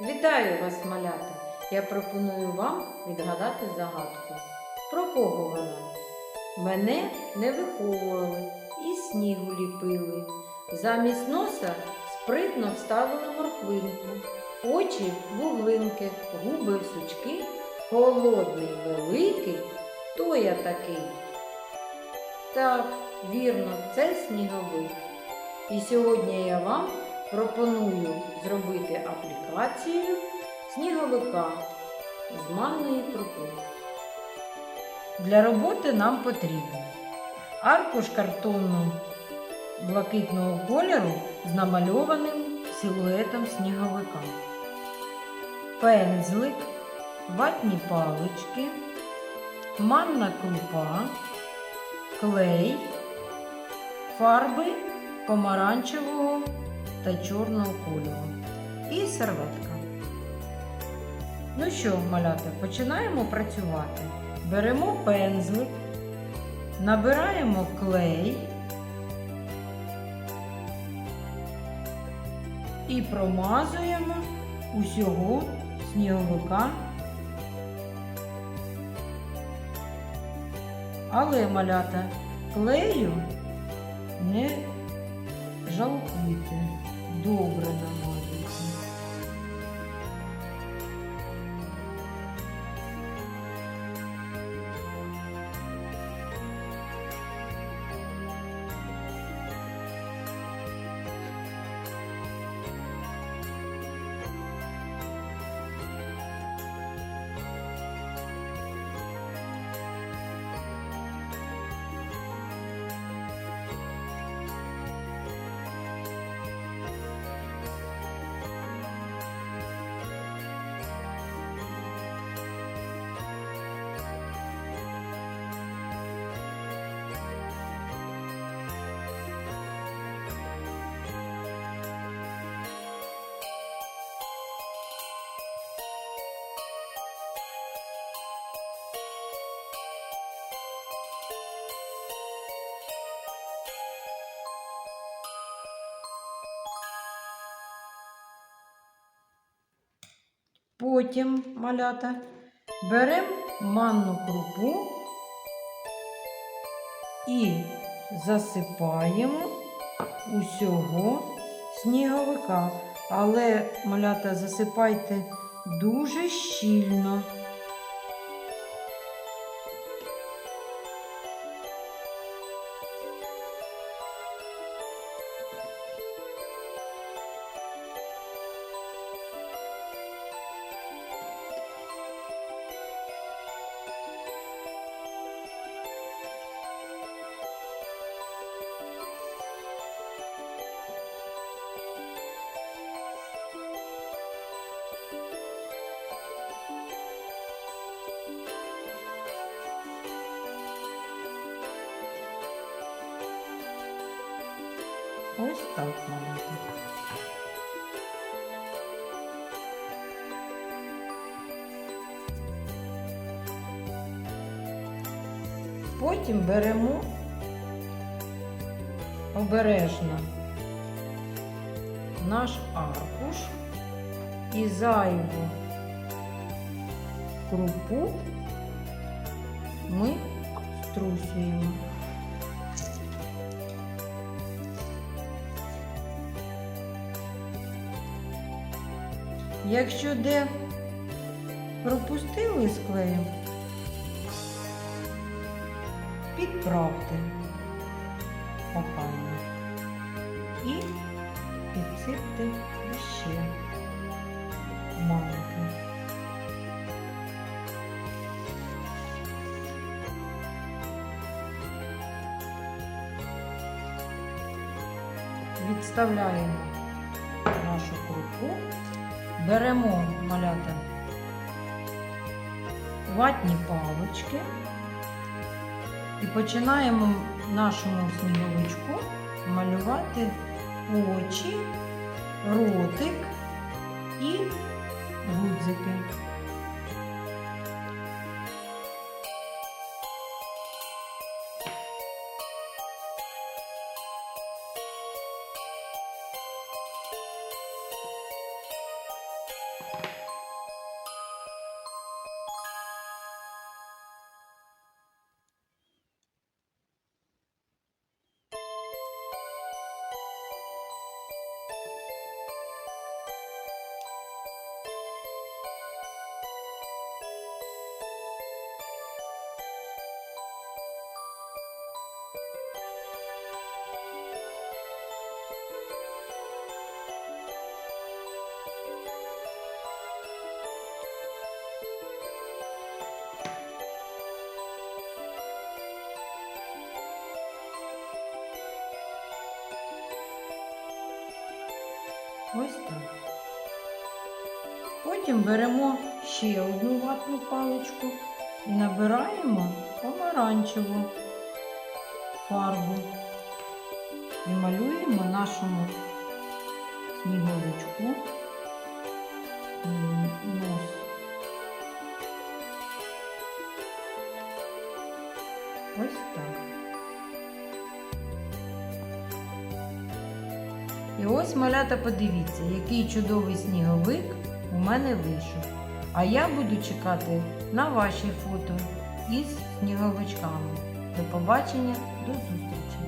Вітаю вас, малята! Я пропоную вам відгадати загадку. Про кого вона? Мене не виховували і снігу ліпили. Замість носа спритно вставили морквинку, очі вуглинки, губи сучки, холодний великий. Хто я такий? Так, вірно, це сніговик. І сьогодні я вам пропоную зробити аплікацію сніговика з манної крупи. Для роботи нам потрібно аркуш картону блакитного кольору з намальованим силуетом сніговика, пензлик, ватні палички, манна крупа, клей, фарби помаранчевого та чорного кольору і серветка. Ну що, малята, починаємо працювати. Беремо пензлик, набираємо клей і промазуємо усього сніговика. Але малята клею не жалкуйте, добре Потім, малята, беремо манну крупу і засипаємо усього сніговика. Але, малята, засипайте дуже щільно. Ось так, малята. Потім беремо обережно наш аркуш і зайву крупу ми струсюємо. Якщо де пропустили з підправте охайно і підсипте ще манки. Відставляємо нашу крупу. Беремо малята ватні палочки і починаємо нашому сніговичку малювати очі, ротик і гудзики. Ось так. Потім беремо ще одну ватну паличку і набираємо помаранчеву фарбу і малюємо нашому сніговичку нос. Ось так. І ось, малята, подивіться, який чудовий сніговик у мене вийшов. А я буду чекати на ваші фото із сніговичками. До побачення, до зустрічі!